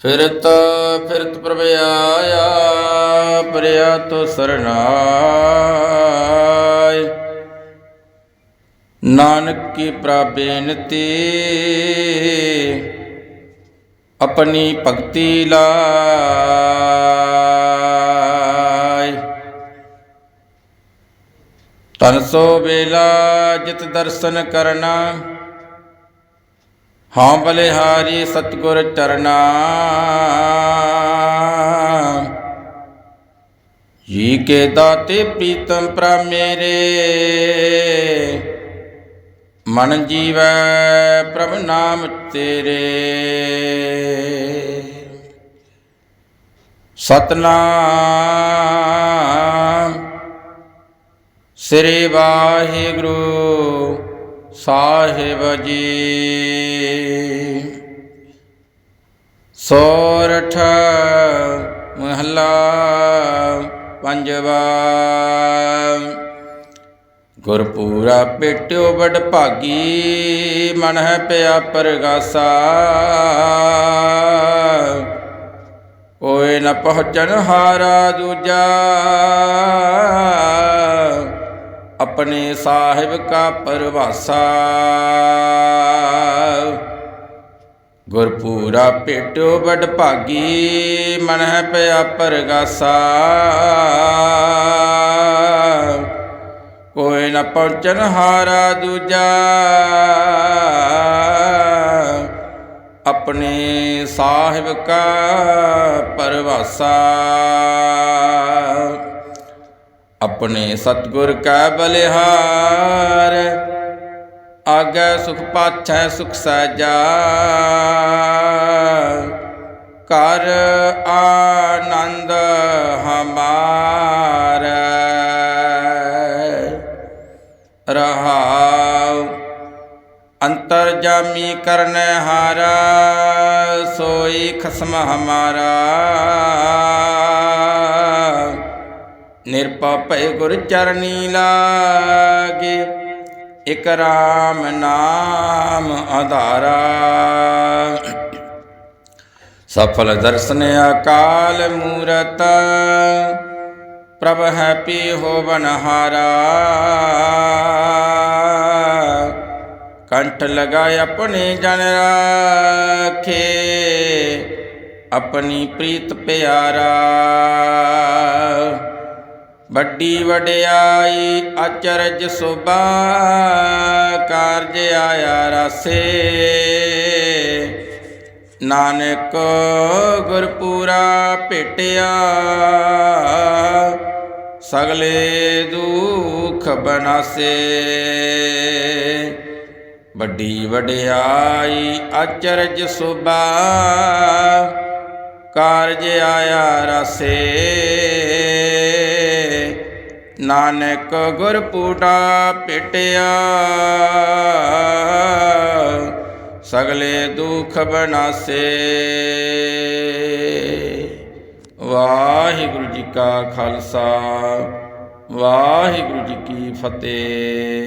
ਫਿਰਤ ਫਿਰਤ ਪ੍ਰਭ ਆਇਆ ਪਰਿਆ ਤੋ ਸਰਨਾਇ ਨਾਨਕ ਕੀ ਪ੍ਰਬੇਨਤੀ ਆਪਣੀ ਭਗਤੀ ਲਾਇ। ਤਨ ਸੋ ਵੇਲਾ ਜਿਤ ਦਰਸ਼ਨ ਕਰਨਾ ਹਾਂ ਬਲਿਹਾਰੀ ਸਤਗੁਰ ਚਰਨਾ। ਜੀ ਕੇ ਦਾਤੇ ਪ੍ਰੀਤਮ ਪ੍ਰਾ ਮੇਰੇ। ਮਨ ਜੀਵੈ ਪ੍ਰਭ ਨਾਮ ਤੇਰੇ। ਸਤਨਾਮ। ਸ੍ਰੀ ਵਾਹਿਗੁਰੂ। ਸਾਹਿਬ ਜੀ। ਸੋਰਠ ਮਹਲਾ ਪੰਜਵਾ। ਗੁਰਪੂਰਾ ਪੇਟਿਓ ਬੜ ਭਾਗੀ ਮਨ ਹੈ ਪਿਆ ਪਰਗਾਸਾ। ਕੋਇ ਨ ਪਹੁੰਚਨ ਹਾਰਾ ਦੂਜਾ। ਆਪਣੇ ਸਾਹਿਬ ਕਾ ਪਰਵਾਸਾ। ਗੁਰਪੂਰਾ ਭੇਟਿਓ ਬੜ ਭਾਗੀ ਮਨ ਹੈ ਪਿਆ ਪਰਗਾਸਾ। ਕੋਈ ਨ ਪਹੁੰਚਨ ਹਾਰਾ ਦੂਜਾ। ਆਪਣੇ ਸਾਹਿਬ ਕਾ ਪਰਵਾਸਾ। ਆਪਣੇ ਸਤਗੁਰ ਕੈ ਬਲਿਹਾਰ, ਆਗੇ ਸੁਖ ਪਾਛੈ ਸੁਖ ਸਜਾ। ਕਰ ਆਨੰਦ ਹਮਾਰਾ, ਰਹਾਉ ਅੰਤਰ ਜਾਮੀ ਕਰਨ ਹਾਰਾ, ਸੋਈ ਖਸਮ ਹਮਾਰਾ। ਨਿਰਪਾਪੈ ਗੁਰ ਚਰਨੀ ਲਾਗੇ, ਇਕ ਰਾਮ ਨਾਮ ਆਧਾਰਾ। ਸਫਲ ਦਰਸ਼ਨ ਅਕਾਲ ਮੂਰਤ, ਪ੍ਰਭ ਹੈ ਪੀ ਹੋ ਕੰਠ ਲਗਾਏ ਆਪਣੇ ਜਨ ਰਾਖੇ, ਆਪਣੀ ਪ੍ਰੀਤ ਪਿਆਰਾ। ਵੱਡੀ ਵਡਿਆਈ ਅਚਰਜ ਸੁਭਾ ਕਾਰਜ ਆਇਆ ਰਾਸੇ। ਨਾਨਕ ਗੁਰਪੂਰਾ ਭੇਟਿਆ, ਸਗਲੇ ਦੁਖ ਬਨਾਸੇ। ਵੱਡੀ ਵਡਿਆਈ ਅਚਰਜ ਸੁਭਾ ਕਾਰਜ ਆਇਆ ਰਸੇ। ਨਾਨਕ ਗੁਰ ਪੂਟਾ ਭੇਟਿਆ ਸਗਲੇ ਦੁਖ ਬਨਾਸੇ। ਵਾਹਿਗੁਰੂ ਜੀ ਕਾ ਖਾਲਸਾ, ਵਾਹਿਗੁਰੂ ਜੀ ਕੀ ਫਤਿਹ।